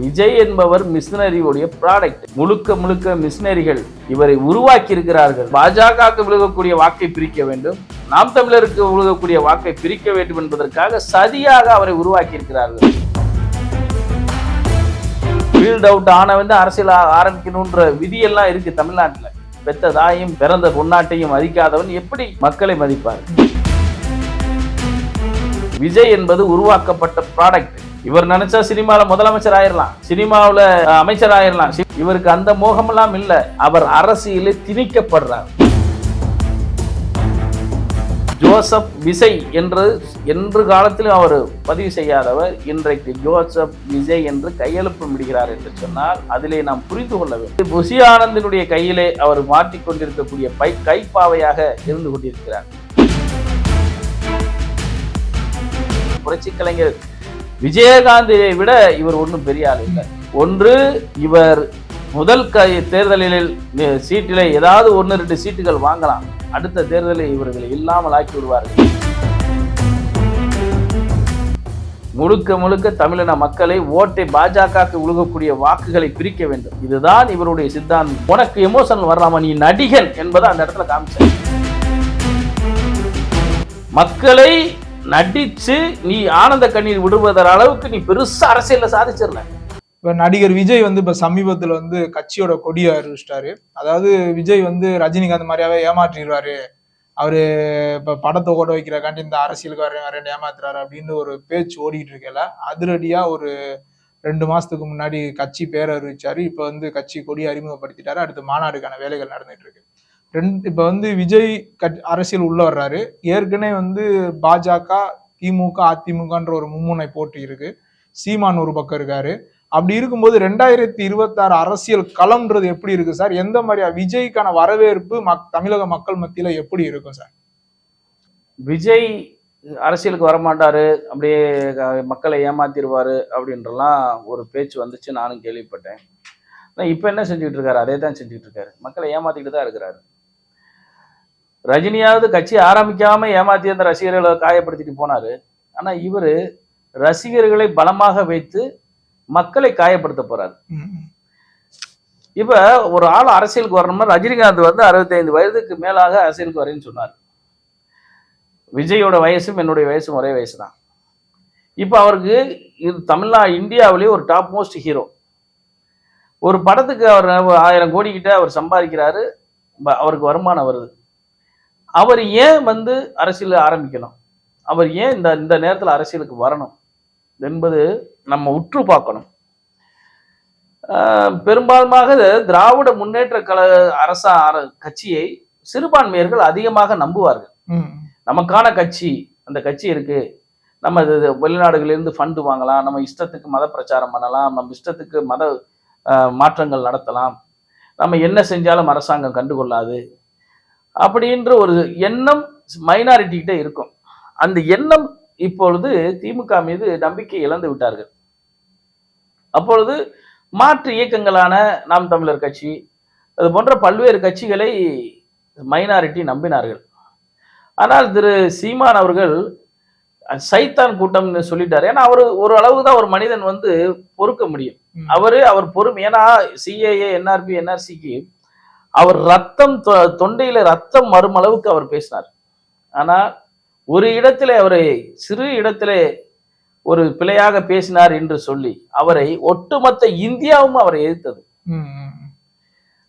விஜய் என்பவர் மிஷினரியுடைய ப்ராடக்ட் முழுக்க முழுக்க மிஷினரிகள் இவரை உருவாக்கி இருக்கிறார்கள் பாஜகவுக்கு விழுகக்கூடிய வாக்கை பிரிக்க வேண்டும். நாம் தமிழருக்கு விழுகக்கூடிய வாக்கை பிரிக்க வேண்டும் என்பதற்காக சதியாக அவரை உருவாக்கி இருக்கிறார்கள் ஃபீல்ட் அவுட் ஆனவன் அரசியல் ஆரம்பிக்கணும்ன்ற ஆரம்பிக்கணுன்ற விதியெல்லாம் இருக்கு தமிழ்நாட்டில். பெத்த தாயும் பிறந்த பொன்னாட்டையும் மதிக்காதவன் எப்படி மக்களை மதிப்பார்? விஜய் என்பது உருவாக்கப்பட்ட ப்ராடக்ட் இவர் நினைச்சா சினிமாவில் முதலமைச்சர் ஆயிரலாம் சினிமாவுல அமைச்சர் ஆயிரலாம் இவருக்கு அந்த மோகமெல்லாம் இல்ல. அவர் அரசியலில் திணிக்கப்படுறார். ஜோசப் விசை என்று என்று காலத்திலும் அவர் பதிவு செய்யாதவர். இன்றைக்கு ஜோசப் விஜய் என்று கையெழுப்பு விடுகிறார் என்று சொன்னால் அதிலே நாம் புரிந்து கொள்ள வேண்டும். புசி ஆனந்தினுடைய கையிலே அவர் மாட்டிக்கொண்டிருக்கக்கூடிய பை கைப்பாவையாக இருந்து கொண்டிருக்கிறார். புரட்சி கலைஞர் விஜயகாந்தியை விட இவர் ஒன்றும் பெரிய ஆள் இல்லை. ஒன்று இவர் முதல் க தேர்தலில் சீட்டில் ஏதாவது ஒன்று ரெண்டு சீட்டுகள் வாங்கலாம். அடுத்த தேர்தலில் இவர்களை இல்லாமல் ஆக்கி விடுவார்கள். முழுக்க முழுக்க தமிழின மக்களை ஓட்டை பாஜகவுக்கு உழுகக்கூடிய வாக்குகளை பிரிக்க வேண்டும். இதுதான் இவருடைய சித்தாந்தம். உனக்கு எமோஷனல் வரலாமா? நீ நடிகன் என்பதை அந்த இடத்துல காமிச்ச மக்களை நடிச்சு நீ ஆனந்த கண்ணீர் விடுவதற அளவுக்கு நீ பெருசாக அரசியலில் சாதிச்சிடல இப்போ நடிகர் விஜய் வந்து இப்போ சமீபத்தில் வந்து கட்சியோட கொடியை அறிவிச்சிட்டாரு அதாவது விஜய் வந்து ரஜினிகாந்த் மாதிரியாவே ஏமாற்றிடுவாரு. அவர் இப்போ படத்தை ஓட வைக்கிறக்காண்டி இந்த அரசியலுக்கு வர வரேன் ஏமாத்துறாரு அப்படின்னு ஒரு பேச்சு ஓடிக்கிட்டு இருக்கல அதிரடியாக ஒரு ரெண்டு மாதத்துக்கு முன்னாடி கட்சி பேர் அறிவிச்சாரு இப்போ வந்து கட்சி கொடி அறிமுகப்படுத்திட்டாரு. அடுத்து மாநாடுக்கான வேலைகள் நடந்துட்டு இருக்கு. ரெண்டு இப்போ வந்து விஜய் கட் அரசியல் உள்ள வர்றாரு. ஏற்கனவே வந்து பாஜக திமுக அதிமுகன்ற ஒரு மும்முனை போட்டி இருக்கு. சீமான் ஒரு பக்கம் இருக்காரு. அப்படி இருக்கும்போது ரெண்டாயிரத்தி இருபத்தாறு அரசியல் களம்ன்றது எப்படி இருக்கு சார்? எந்த மாதிரியா? விஜய்க்கான வரவேற்பு மக் தமிழக மக்கள் மத்தியில எப்படி இருக்கும் சார்? விஜய் அரசியலுக்கு வரமாட்டாரு. அப்படியே மக்களை ஏமாத்திடுவாரு அப்படின்றலாம் ஒரு பேச்சு வந்துச்சு நானும் கேள்விப்பட்டேன். ஆனால் இப்போ என்ன செஞ்சுட்டு இருக்காரு? அதே தான் செஞ்சுட்டு இருக்காரு. மக்களை ஏமாத்திக்கிட்டு தான் இருக்கிறாரு. ரஜினியாவது கட்சி ஆரம்பிக்காம ஏமாத்தி அந்த ரசிகர்களை காயப்படுத்திட்டு போனாரு. ஆனா இவரு ரசிகர்களை பலமாக வைத்து மக்களை காயப்படுத்த போறாரு. இப்ப ஒரு ஆள் அரசியலுக்கு வரணும்னா ரஜினிகாந்த் வந்து அறுபத்தைந்து வயதுக்கு மேலாக அரசியலுக்கு வரேன்னு சொன்னார். விஜயோட வயசும் என்னுடைய வயசும் ஒரே வயசு தான் இப்போ அவருக்கு இது தமிழ்நா இந்தியாவிலேயே ஒரு டாப் மோஸ்ட் ஹீரோ ஒரு படத்துக்கு அவர் ஆயிரம் கோடி கிட்ட அவர் சம்பாதிக்கிறாரு. ப- அவருக்கு வருமானம் வருது. அவர் ஏன் வந்து அரசியல் ஆரம்பிக்கணும்? அவர் ஏன் இந்த இந்த நேரத்தில் அரசியலுக்கு வரணும்? என்பது நம்ம உற்று பார்க்கணும். பெரும்பாலுமாக திராவிட முன்னேற்ற கழ அரச அர- கட்சியை சிறுபான்மையர்கள் அதிகமாக நம்புவார்கள். நமக்கான கட்சி அந்த கட்சி இருக்கு. நம்ம வெளிநாடுகளிலிருந்து ஃபண்டு வாங்கலாம். நம்ம இஷ்டத்துக்கு மத பிரச்சாரம் பண்ணலாம். நம்ம இஷ்டத்துக்கு மத மாற்றங்கள் நடத்தலாம். நம்ம என்ன செஞ்சாலும் அரசாங்கம் கண்டுகொள்ளாது. அப்படின்ற ஒரு எண்ணம் மைனாரிட்டி கிட்ட இருக்கும். அந்த எண்ணம் இப்பொழுது திமுக மீது நம்பிக்கை இழந்து விட்டார்கள். அப்பொழுது மாற்று இயக்கங்களான நாம் தமிழர் கட்சி அது போன்ற பல்வேறு கட்சிகளை மைனாரிட்டி நம்பினார்கள். ஆனால் திரு சீமான் அவர்கள் சைத்தான் கூட்டம்னு சொல்லிட்டாரு. ஏன்னா அவர் ஒரு அளவு தான் ஒரு மனிதன் வந்து பொறுக்க முடியும். அவரு அவர் பொறுமை. ஏன்னா சிஏஏ என்ஆர்பி என்ஆர்சிக்கு அவர் ரத்தம் தொ- தொண்டையில ரத்தம் மறுமளவுக்கு அவர் பேசினார். ஆனால் ஒரு இடத்திலே அவரை சிறு இடத்திலே ஒரு பிழையாக பேசினார் என்று சொல்லி அவரை ஒட்டுமொத்த இந்தியாவும் அவரை எதிர்த்தது.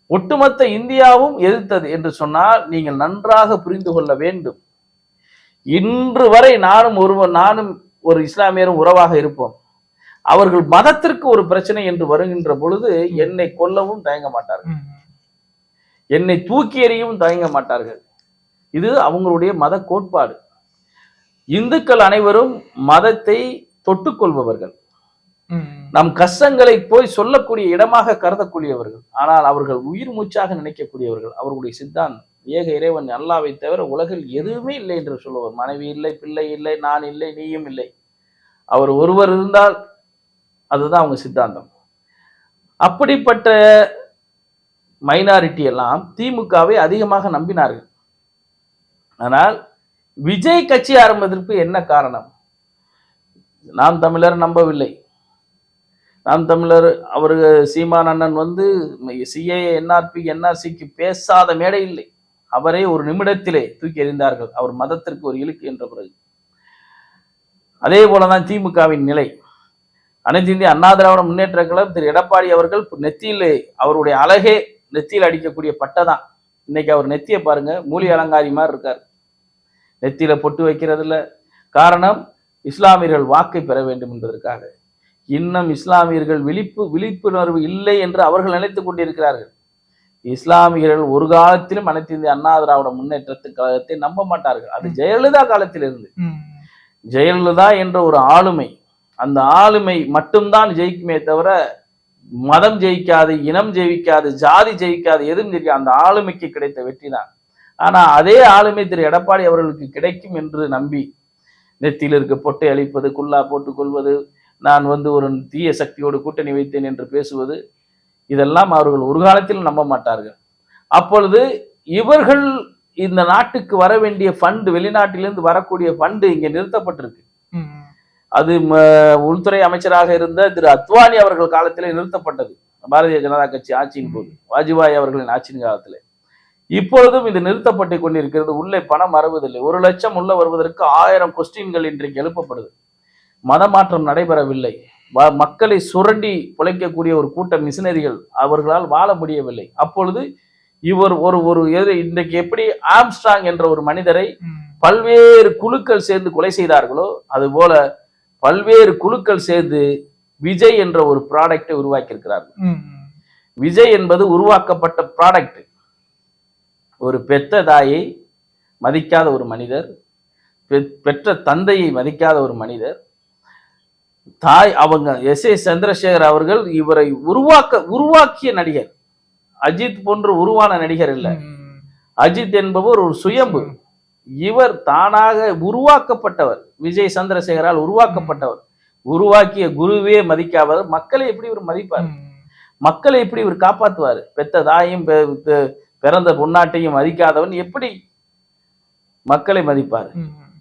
ஒட்டுமொத்த இந்தியாவும் எதிர்த்தது என்று சொன்னால் நீங்கள் நன்றாக புரிந்து கொள்ள வேண்டும். இன்று வரை நானும் ஒருவர் நானும் ஒரு இஸ்லாமியரும் உறவாக இருப்போம். அவர்கள் மதத்திற்கு ஒரு பிரச்சனை என்று வருகின்ற பொழுது என்னை கொல்லவும் தயங்க மாட்டார்கள். என்னை தூக்கி எறியவும் தயங்க மாட்டார்கள். இது அவங்களுடைய மத கோட்பாடு. இந்துக்கள் அனைவரும் மதத்தை தொட்டுக்கொள்பவர்கள். நம் கஷ்டங்களை போய் சொல்லக்கூடிய இடமாக கருதக்கூடியவர்கள். ஆனால் அவர்கள் உயிர் மூச்சாக நினைக்கக்கூடியவர்கள். அவர்களுடைய சித்தாந்தம். ஏக இறைவன் அல்லாவை தவிர உலகில் எதுவுமே இல்லை என்று சொல்லுவார். மனைவி இல்லை பிள்ளை இல்லை நான் இல்லை நீயும் இல்லை. அவர் ஒருவர் இருந்தால் அதுதான் அவங்க சித்தாந்தம். அப்படிப்பட்ட மைனாரிட்டி எல்லாம் திமுகவை அதிகமாக நம்பினார்கள். ஆனால் விஜய் கட்சி ஆரம்பத்திற்கு என்ன காரணம்? நாம் தமிழர் நம்பவில்லை. நாம் தமிழர் அவரு சீமான் அண்ணன் வந்து சிஏ என்ஆர்பி என்ஆர்சிக்கு பேசாத மேடை இல்லை. அவரே ஒரு நிமிடத்திலே தூக்கி எறிந்தார்கள். அவர் மதத்திற்கு ஒரு இழுக்கு என்ற பிறகு. அதே போலதான் திமுகவின் நிலை. அனைத்து இந்திய அண்ணா திராவிட முன்னேற்ற கழகம் திரு. எடப்பாடி அவர்கள் நெத்தியிலே அவருடைய அழகே நெத்தியில் அடிக்கக்கூடிய பட்டை இன்னைக்கு அவர் நெத்தியை பாருங்க மூலி அலங்காரி மாதிரி இருக்கார். நெத்தியில பொட்டு வைக்கிறது இல்ல காரணம் இஸ்லாமியர்கள் வாக்கை பெற வேண்டும் என்பதற்காக. இன்னும் இஸ்லாமியர்கள் விழிப்பு விழிப்புணர்வு இல்லை என்று அவர்கள் நினைத்துக் கொண்டிருக்கிறார்கள். இஸ்லாமியர்கள் ஒரு காலத்திலும் அனைத்து இந்திய அண்ணா திராவிட முன்னேற்றத்து கழகத்தை நம்ப மாட்டார்கள். அது ஜெயலலிதா காலத்திலிருந்து. ஜெயலலிதா என்ற ஒரு ஆளுமை அந்த ஆளுமை மட்டும்தான் ஜெயிக்குமே தவிர மதம் ஜெயிக்காது இனம் ஜெயிக்காது ஜாதி ஜெயிக்காது எதுவும் ஜெயிக்காது அந்த ஆளுமைக்கு கிடைத்த வெற்றி தான். ஆனா அதே ஆளுமை திரு எடப்பாடி அவர்களுக்கு கிடைக்கும் என்று நம்பி நெத்தியில் இருக்க பொட்டை அழிப்பது குல்லா போட்டுக் கொள்வது நான் வந்து ஒரு தீய சக்தியோடு கூட்டணி வைத்தேன் என்று பேசுவது இதெல்லாம் அவர்கள் ஒரு காலத்தில் நம்ப மாட்டார்கள். அப்பொழுது இவர்கள் இந்த நாட்டுக்கு வர வேண்டிய ஃபண்டு வெளிநாட்டிலிருந்து வரக்கூடிய ஃபண்டு இங்கே நிறுத்தப்பட்டிருக்கு. அது உள்துறை அமைச்சராக இருந்த திரு அத்வானி அவர்கள் காலத்திலே நிறுத்தப்பட்டது. பாரதிய ஜனதா கட்சி ஆட்சியின் போது. வாஜ்பாய் அவர்களின் ஆட்சியின் காலத்திலே. இப்பொழுதும் இது நிறுத்தப்பட்டு கொண்டிருக்கிறது. உள்ளே பணம் வருவதில்லை ஒரு லட்சம் உள்ள வருவதற்கு ஆயிரம் கொஸ்டின்கள் இன்றைக்கு எழுப்பப்படுது. மதமாற்றம் நடைபெறவில்லை. மக்களை சுரண்டி பிழைக்கக்கூடிய ஒரு கூட்ட மிஷினரிகள் அவர்களால் வாழ முடியவில்லை. அப்பொழுது இவர் ஒரு ஒரு எதிர இன்றைக்கு எப்படி ஆம்ஸ்ட்ராங் என்ற ஒரு மனிதரை. பல்வேறு குழுக்கள் சேர்ந்து கொலை செய்தார்களோ அதுபோல பல்வேறு குழுக்கள் சேர்ந்து விஜய் என்ற ஒரு ப்ராடக்டை உருவாக்கி இருக்கிறார்கள் ம். விஜய் என்பது உருவாக்கப்பட்ட ப்ராடக்ட் ஒரு பெத்த தாயை மதிக்காத ஒரு மனிதர் பெற்ற தந்தையை மதிக்காத ஒரு மனிதர் தாய் அவங்க எஸ். ஏ. சந்திரசேகர் அவர்கள் இவரை உருவாக்க உருவாக்கிய நடிகர். அஜித் போன்ற உருவான நடிகர் இல்ல. அஜித் என்பவர் ஒரு சுயம்பு. இவர் தானாக உருவாக்கப்பட்டவர். விஜய் சந்திரசேகரால் உருவாக்கப்பட்டவர். உருவாக்கிய குருவே மதிக்காதவர். மக்களை எப்படி இவர் மதிப்பார்? மக்களை எப்படி இவர் காப்பாற்றுவார் பெத்த தாயும் பெ- பிறந்த பொன்னாட்டையும் மதிக்காதவன் எப்படி மக்களை மதிப்பார்?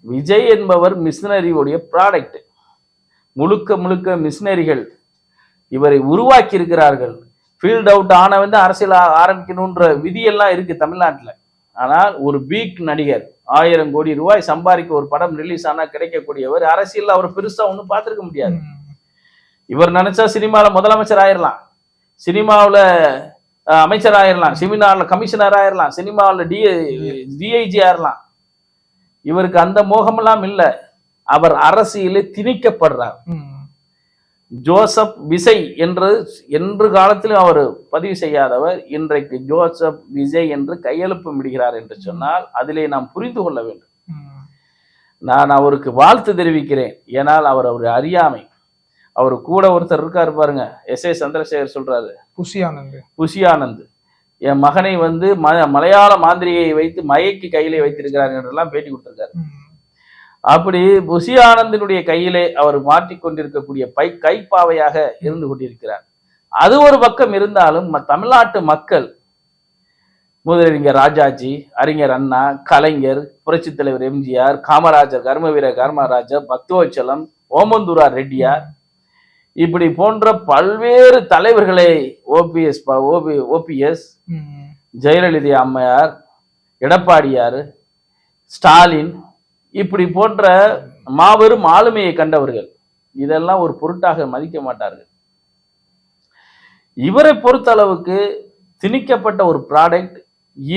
விஜய் என்பவர் மிஷினரியுடைய ப்ராடக்ட் முழுக்க முழுக்க மிஷினரிகள் இவரை உருவாக்கி இருக்கிறார்கள் ஃபீல்ட் அவுட் ஆனவன் தான் அரசியல் ஆரம்பிக்கணுன்ற விதியெல்லாம் இருக்கு தமிழ்நாட்டுல. ஆனால் ஒரு பீக் நடிகர் ஆயிரம் கோடி ரூபாய் சம்பாதிக்க ஒரு படம் ரிலீஸ் ஆனா கிடைக்கக்கூடியவர். அரசியல் அவர் பெருசா ஒன்றும் பார்த்துருக்க முடியாது. இவர் நினைச்சா சினிமாவில் முதலமைச்சர் ஆயிரலாம். சினிமாவில் அமைச்சர் ஆயிரலாம். சினிமாவில் கமிஷனர் ஆயிரலாம். சினிமாவில் டி டிஐஜி ஆயிரலாம். இவருக்கு அந்த மோகமெல்லாம் இல்லை. அவர் அரசியலே திணிக்கப்படுறார். ஜோசப் விசய் என்று என்று காலத்திலும் அவர் பதிவு செய்யாதவர் இன்றைக்கு ஜோசப் விஜய் என்று கையெழுப்பம் விடுகிறார் என்று சொன்னால் அதிலே நாம் புரிந்து கொள்ள வேண்டும். நான் அவருக்கு வாழ்த்து தெரிவிக்கிறேன். ஏனால் அவர் அவர் அறியாமை. அவர் கூட ஒருத்தர் இருக்காரு பாருங்க எஸ் ஏ சந்திரசேகர் சொல்றாரு. புஷி ஆனந்த் குஷி ஆனந்த் என் மகனை வந்து ம மலையாள மாந்திரியை வைத்து மயக்கி கையிலே வைத்திருக்கிறார் என்றெல்லாம் பேட்டி கொடுத்திருக்காரு. அப்படி புஷி ஆனந்தினுடைய கையிலே அவர் மாட்டிக்கொண்டிருக்கக்கூடிய பை கைப்பாவையாக இருந்து கொண்டிருக்கிறார் அது ஒரு பக்கம் இருந்தாலும் தமிழ்நாட்டு மக்கள் முதலறிஞர் ராஜாஜி அறிஞர் அண்ணா கலைஞர் புரட்சித் தலைவர் எம்ஜிஆர் காமராஜர் கர்மவீர காமராஜர் பக்தவச்சலம் ஓமந்தூரார் ரெட்டியார் இப்படி போன்ற பல்வேறு தலைவர்களை ஓபிஎஸ் ஓபி ஓபிஎஸ். ஜெயலலிதா அம்மையார் எடப்பாடியார் ஸ்டாலின் இப்படி போன்ற மாபெரும் ஆளுமையை கண்டவர்கள் இதெல்லாம் ஒரு பொருட்டாக மதிக்க மாட்டார்கள். இவரை பொறுத்த அளவுக்கு திணிக்கப்பட்ட ஒரு ப்ராடக்ட்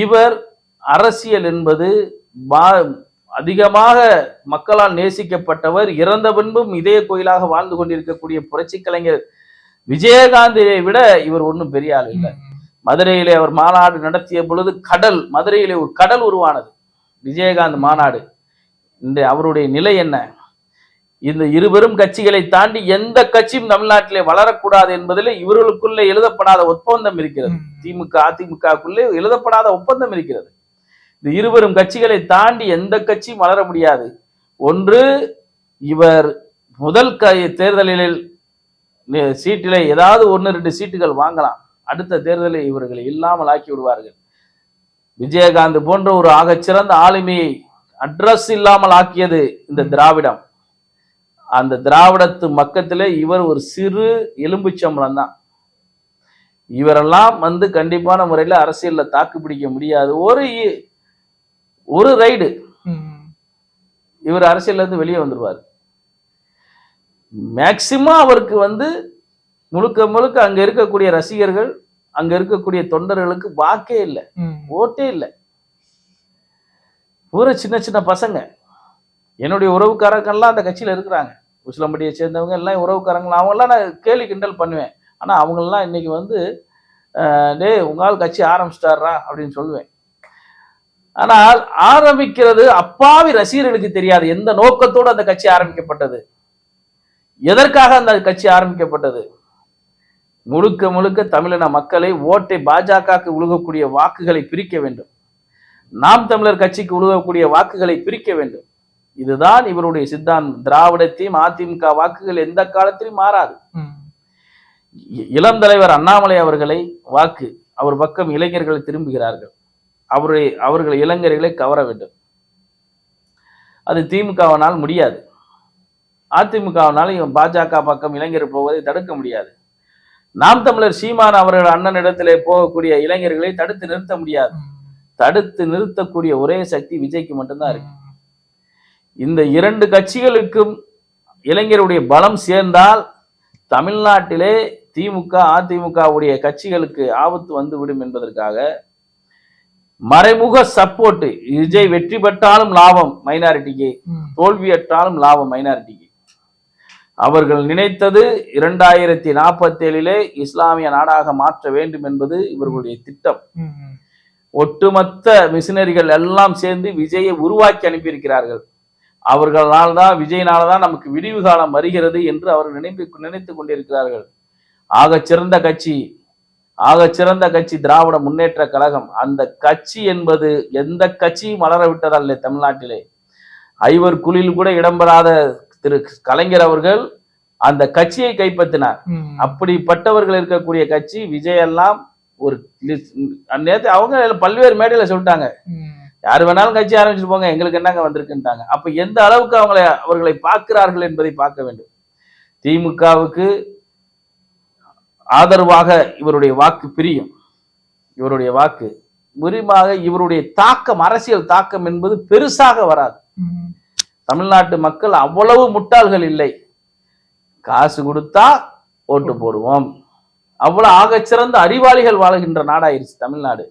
இவர் அரசியல் என்பது அதிகமாக மக்களால் நேசிக்கப்பட்டவர் இறந்த பின்பும் இதே கோயிலாக வாழ்ந்து கொண்டிருக்கக்கூடிய புரட்சி கலைஞர் விஜயகாந்தியை விட இவர் ஒன்றும் பெரிய ஆள் இல்லை. மதுரையிலே அவர் மாநாடு நடத்திய பொழுது கடல் மதுரையிலே ஒரு கடல் உருவானது. விஜயகாந்த் மாநாடு. இந்த அவருடைய நிலை என்ன? இந்த இருபெரும் கட்சிகளை தாண்டி எந்த கட்சியும் தமிழ்நாட்டிலே வளரக்கூடாது என்பதில் இவர்களுக்குள்ளே எழுதப்படாத ஒப்பந்தம் இருக்கிறது. திமுக அதிமுகக்குள்ளே எழுதப்படாத ஒப்பந்தம் இருக்கிறது. இந்த இருவரும் கட்சிகளை தாண்டி எந்த கட்சியும் வளர முடியாது. ஒன்று இவர் முதல் க தேர்தலில் சீட்டிலே ஏதாவது ஒன்று ரெண்டு சீட்டுகள் வாங்கலாம். அடுத்த தேர்தலில் இவர்களை இல்லாமல் ஆக்கி விடுவார்கள். விஜயகாந்த் போன்ற ஒரு ஆகச்சிறந்த ஆளுமையை அட்ரஸ் இல்லாமல் ஆக்கியது இந்த திராவிடம். அந்த திராவிடத்து மக்கத்திலே இவர் ஒரு சிறு எலும்புச்சம்பளம் தான் இவரெல்லாம் வந்து கண்டிப்பான முறையில் அரசியல்ல தாக்கு பிடிக்க முடியாது. ஒரு ஒரு ரைடு. இவர் அரசியல்ல இருந்து வெளியே வந்துருவார். மேக்சிமம் அவருக்கு வந்து முழுக்க முழுக்க அங்க இருக்கக்கூடிய ரசிகர்கள் அங்க இருக்கக்கூடிய தொண்டர்களுக்கு வாக்கே இல்லை. ஓட்டே இல்லை. பூரா சின்ன சின்ன பசங்க. என்னுடைய உறவுக்காரங்கெல்லாம் அந்த கட்சியில் இருக்கிறாங்க. உசிலம்பட்டியை சேர்ந்தவங்க எல்லாம் உறவுக்காரங்க அவங்கெல்லாம் நான் கேலி கிண்டல் பண்ணுவேன். ஆனால் அவங்களெல்லாம் இன்னைக்கு வந்து டே டேய் உங்களால் கட்சி ஆரம்பிச்சிட்டாரா அப்படின்னு சொல்லுவேன். ஆனால் ஆரம்பிக்கிறது அப்பாவி ரசிகர்களுக்கு தெரியாது. எந்த நோக்கத்தோடு அந்த கட்சி ஆரம்பிக்கப்பட்டது? எதற்காக அந்த கட்சி ஆரம்பிக்கப்பட்டது? முழுக்க முழுக்க தமிழின மக்களை ஓட்டை பாஜகவுக்கு உழுகக்கூடிய வாக்குகளை பிரிக்க வேண்டும். நாம் தமிழர் கட்சிக்கு உழுகக்கூடிய வாக்குகளை பிரிக்க வேண்டும். இதுதான் இவருடைய சித்தாந்தம். திராவிடத்தையும் அதிமுக வாக்குகள் எந்த காலத்திலும் மாறாது. இளம் தலைவர் அண்ணாமலை அவர்களை வாக்கு அவர் பக்கம் இளைஞர்கள் திரும்புகிறார்கள். அவரை அவர்கள் இளைஞர்களை கவர வேண்டும். அது திமுகவினால் முடியாது. அதிமுகவினால் இவன் பாஜக பக்கம் இளைஞர் போவதை தடுக்க முடியாது. நாம் தமிழர் சீமான் அவர்கள் அண்ணனிடத்திலே போகக்கூடிய இளைஞர்களை தடுத்து நிறுத்த முடியாது. தடுத்து நிறுத்தக்கூடிய ஒரே சக்தி விஜய்க்கு மட்டும்தான் இருக்கு இந்த இரண்டு கட்சிகளுக்கும் இளைஞருடைய பலம் சேர்ந்தால் தமிழ்நாட்டிலே திமுக அதிமுகவுடைய கட்சிகளுக்கு ஆபத்து வந்துவிடும் என்பதற்காக மறைமுக சப்போர்ட் விஜய் வெற்றி பெற்றாலும் லாபம் மைனாரிட்டிக்கு. தோல்வியற்றாலும் லாபம் மைனாரிட்டிக்கு அவர்கள் நினைத்தது இரண்டாயிரத்தி நாற்பத்தி ஏழிலே இஸ்லாமிய நாடாக மாற்ற வேண்டும் என்பது இவர்களுடைய திட்டம். ஒட்டுமொத்த மிஷினரிகள் எல்லாம் சேர்ந்து விஜயை உருவாக்கி அனுப்பியிருக்கிறார்கள். அவர்களால் தான் விஜயினால தான் நமக்கு விடிவு காலம் வருகிறது என்று அவர்கள் நினைப்பு நினைத்துக் கொண்டிருக்கிறார்கள். ஆகச் சிறந்த கட்சி ஆகச் சிறந்த கட்சி திராவிட முன்னேற்ற கழகம். அந்த கட்சி என்பது எந்த கட்சியும் வளர விட்டதல்ல தமிழ்நாட்டிலே. ஐவர் குழியில் கூட இடம்பெறாத திரு கலைஞர் அவர்கள் அந்த கட்சியை கைப்பற்றினார். அப்படிப்பட்டவர்கள் இருக்கக்கூடிய கட்சி விஜய் எல்லாம் ஒரு நேத்து அவங்க பல்வேறு மேடையில சொல்லிட்டாங்க. யார் வேணாலும் கட்சி ஆரம்பிச்சுட்டு போங்க எங்களுக்கு என்னங்க வந்திருக்குன்ட்டாங்க. அப்ப எந்த அளவுக்கு அவங்களை அவர்களை பார்க்கிறார்கள் என்பதை பார்க்க வேண்டும். திமுகவுக்கு ஆதரவாக இவருடைய வாக்கு பிரியும். இவருடைய வாக்கு முறிமாக இவருடைய தாக்கம் அரசியல் தாக்கம் என்பது பெருசாக வராது. தமிழ்நாட்டு மக்கள் அவ்வளவு முட்டாள்கள் இல்லை. காசு கொடுத்தா ஓட்டு போடுவோம். அவ்வளவு ஆகச்சிறந்த அறிவாளிகள் வாழுகின்ற நாடாயிருச்சு தமிழ்நாடு.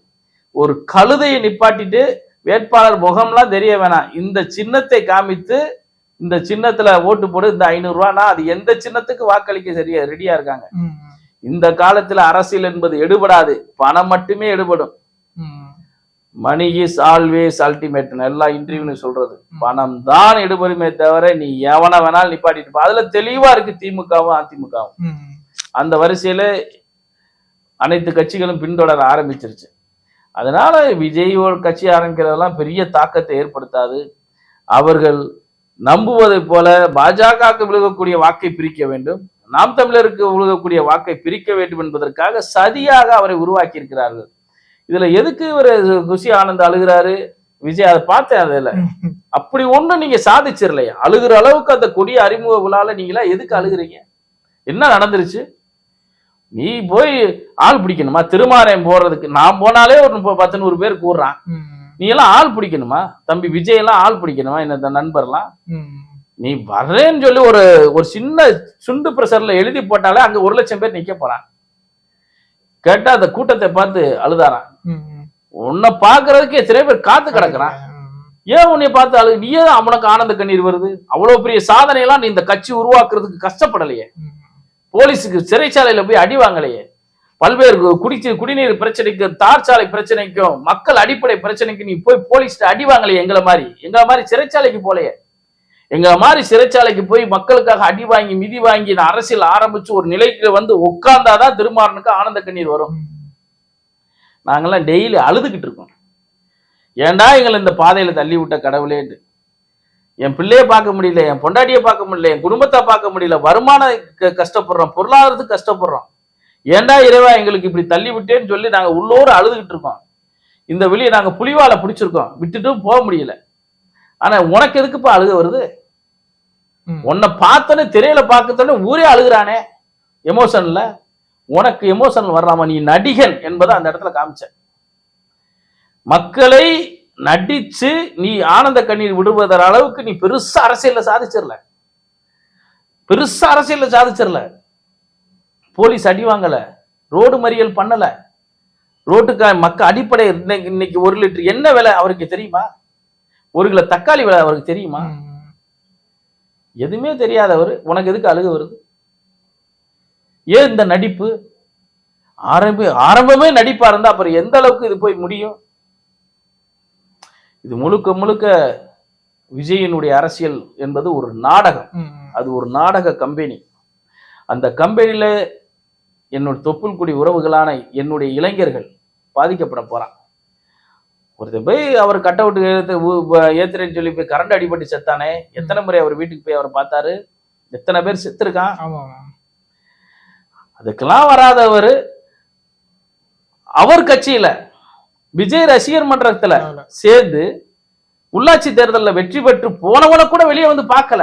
ஒரு கழுதையை நிப்பாட்டிட்டு வேட்பாளர் முகம்லாம் தெரிய வேணாம். இந்த சின்னத்தை காமித்து இந்த சின்னத்துல ஓட்டு போடு இந்த ஐநூறு ரூபானா அது எந்த சின்னத்துக்கு வாக்களிக்க சரியா ரெடியா இருக்காங்க. இந்த காலத்துல அரசியல் என்பது எடுபடாது. பணம் மட்டுமே எடுபடும். மணி இஸ் ஆல்வேஸ் அல்டிமேட் எல்லா இன்டர்வியூன்னு சொல்றது. பணம் தான் எடுபடுமே தவிர நீ எவனை வேணாலும் நிப்பாட்டிட்டு. அதுல தெளிவா இருக்கு திமுகவும் அதிமுகவும். அந்த வரிசையில அனைத்து கட்சிகளும் பின்தொடர ஆரம்பிச்சிருச்சு. அதனால விஜய் கட்சி ஆரம்பிக்கிறதெல்லாம் பெரிய தாக்கத்தை ஏற்படுத்தாது. அவர்கள் நம்புவதைப் போல பாஜகவுக்கு விழுகக்கூடிய வாக்கை பிரிக்க வேண்டும். நாம் தமிழருக்கு விழுகக்கூடிய வாக்கை பிரிக்க வேண்டும் என்பதற்காக சதியாக அவரை உருவாக்கி இருக்கிறார்கள் இதுல எதுக்கு இவர் குஷி ஆனந்த் அழுகிறாரு? விஜய் அதை பார்த்தேன் அதில். அப்படி ஒண்ணும் நீங்க சாதிச்சிடலையா? அழுகிற அளவுக்கு அந்த கொடிய அறிமுக விழால நீங்களா எதுக்கு அழுகுறீங்க? என்ன நடந்துருச்சு? நீ போய் ஆள் பிடிக்கணுமா? திருமாரையம் போறதுக்கு. நான் போனாலே ஒரு பத்து நூறு பேர் கூடுறான். நீ எல்லாம் ஆள் பிடிக்கணுமா? தம்பி விஜய் எல்லாம் ஆள் பிடிக்கணுமா? என்ன நண்பர்லாம். நீ வர்றேன்னு சொல்லி ஒரு ஒரு சின்ன சுண்டு பிரஷர்ல எழுதி போட்டாலே அங்க ஒரு லட்சம் பேர் நிக்க போறான். கேட்டா அந்த கூட்டத்தை பார்த்து அழுதாராம். ம். உன்னை பாக்குறதுக்கு எத்தனை பேர் காத்து கிடக்குறான். ஏன் உன்னை பார்த்து அழு நீ ஏன் அவனுக்கு ஆனந்த கண்ணீர் வருது? அவ்வளவு பெரிய சாதனையெல்லாம் நீ இந்த கட்சி உருவாக்குறதுக்கு கஷ்டப்படலையே. போலீஸுக்கு சிறைச்சாலையில போய் அடி வாங்கலையே. பல்வேறு குடிச்சு குடிநீர் பிரச்சனைக்கு தார் சாலை பிரச்சனைக்கும் மக்கள் அடிப்படை பிரச்சனைக்கு நீ போய் போலீஸ்ட்ட அடி வாங்கலையே எங்களை மாதிரி. எங்களை மாதிரி சிறைச்சாலைக்கு போலையே. எங்களை மாதிரி சிறைச்சாலைக்கு போய் மக்களுக்காக அடி வாங்கி மிதி வாங்கி நான் அரசியல் ஆரம்பிச்சு ஒரு நிலைக்கு வந்து உட்கார்ந்தாதான் திருமாறனுக்கு ஆனந்த கண்ணீர் வரும். நாங்கெல்லாம் டெய்லி அழுதுகிட்டு இருக்கோம். ஏன்டா எங்களை இந்த பாதையில தள்ளி விட்ட கடவுளேன்னு என் பிள்ளைய பார்க்க முடியல என் பொண்டாட்டியை பார்க்க முடியல என் குடும்பத்தை பார்க்க முடியல வருமானம் க- கஷ்டப்படுறோம் பொருளாதாரத்துக்கு கஷ்டப்படுறோம். ஏன்டா இறைவா எங்களுக்கு இப்படி தள்ளி விட்டேன்னு சொல்லி நாங்க உள்ளோர அழுதுகிட்டு இருக்கோம். இந்த வெளியே நாங்க புலிவாலை பிடிச்சிருக்கோம். விட்டுட்டும் போக முடியல. ஆனா உனக்கு எதுக்குப்பா அழுக வருது. உன்னை பார்த்தோன்னே திரையில பார்க்கத்தோன்னே ஊரே அழுகுறானே. எமோஷன்ல உனக்கு எமோஷனல் வர்றாம நீ நடிகன் என்பதை அந்த இடத்துல காமிச்ச மக்களை நடிச்சு நீ ஆனந்த கண்ணீர் விடுவதற அளவுக்கு நீ பெருசா அரசியல்ல சாதிச்சிடல பெருசா அரசியல்ல சாதிச்சிடல போலீஸ் அடி வாங்கல. ரோடு மறியல் பண்ணல. ரோட்டுக்கு மக்கள் அடிப்படை இன்னைக்கு இன்னைக்கு ஒரு லிட்டர் என்ன விலை அவருக்கு தெரியுமா? ஒரு கிலோ தக்காளி விலை அவருக்கு தெரியுமா? எதுவுமே தெரியாதவர். உனக்கு எதுக்கு அழுக வருது? ஏன் இந்த நடிப்பு? ஆரம்ப ஆரம்பமே நடிப்பா இருந்தா அப்புறம் எந்த அளவுக்கு இது போய் முடியும்? இது முழுக்க முழுக்க விஜயனுடைய அரசியல் என்பது ஒரு நாடகம். அது ஒரு நாடக கம்பெனி. அந்த கம்பெனியில என்னோட தொப்புள் குடி உறவுகளான என்னுடைய இளைஞர்கள் பாதிக்கப்பட போறான் ஒருத்தர் போய் அவர் கட் அவுட் ஏத்துறேன்னு சொல்லி போய் கரண்ட் அடிபட்டு செத்தானே எத்தனை முறை அவர் வீட்டுக்கு போய் அவர் பார்த்தாரு? எத்தனை பேர் செத்துருக்கான்? அதுக்கெல்லாம் வராதவர் அவர் கட்சியில விஜய் ரசிகர் மன்றத்துல. சேர்ந்து உள்ளாட்சி தேர்தல்ல வெற்றி பெற்று போனவன கூட வெளியே வந்து பார்க்கல.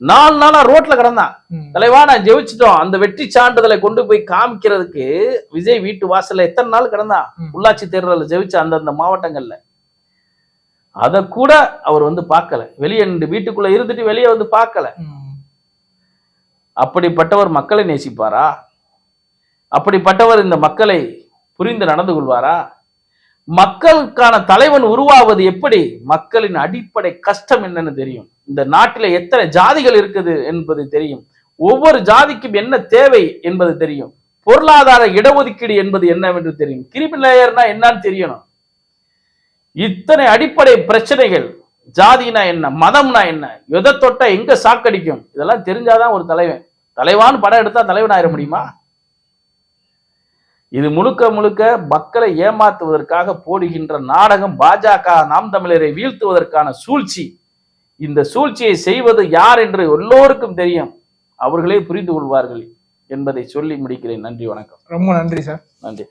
நாலு நாளா ரோட்ல கிடந்தான். தலைவா நான் ஜெயிச்சிட்டோம் அந்த வெற்றி சான்றிதழை கொண்டு போய் காமிக்கிறதுக்கு விஜய் வீட்டு வாசல்ல எத்தனை நாள் கிடந்தான். உள்ளாட்சி தேர்தலில் ஜெயிச்ச அந்தந்த மாவட்டங்கள்ல அத கூட அவர் வந்து பார்க்கல வெளியே நின்று வீட்டுக்குள்ள இருந்துட்டு வெளியே வந்து பார்க்கல. அப்படிப்பட்டவர் மக்களை நேசிப்பாரா அப்படிப்பட்டவர் இந்த மக்களை புரிந்து நடந்து கொள்வாரா மக்களுக்கான தலைவன் உருவாவது எப்படி? மக்களின் அடிப்படை கஷ்டம் என்னன்னு தெரியும். இந்த நாட்டில எத்தனை ஜாதிகள் இருக்குது என்பது தெரியும். ஒவ்வொரு ஜாதிக்கும் என்ன தேவை என்பது தெரியும். பொருளாதார இடஒதுக்கீடு என்பது என்னவென்று தெரியும். கிரிமினலேயர்னா என்னன்னு தெரியணும். இத்தனை அடிப்படை பிரச்சனைகள் ஜாதினா என்ன மதம்னா என்ன எதை தொட்டா எங்க சாக்கடிக்கும்? இதெல்லாம் தெரிஞ்சாதான் ஒரு தலைவன். தலைவான்னு படம் எடுத்தா தலைவன் ஆயிட முடியுமா? இது முழுக்க முழுக்க மக்களை ஏமாத்துவதற்காக போடுகின்ற நாடகம் பாஜக நாம் தமிழரை வீழ்த்துவதற்கான சூழ்ச்சி. இந்த சூழ்ச்சியை செய்வது யார் என்று எல்லோருக்கும் தெரியும். அவர்களே புரிந்து கொள்வார்கள் என்பதை சொல்லி முடிக்கிறேன். நன்றி வணக்கம். ரொம்ப நன்றி சார். நன்றி.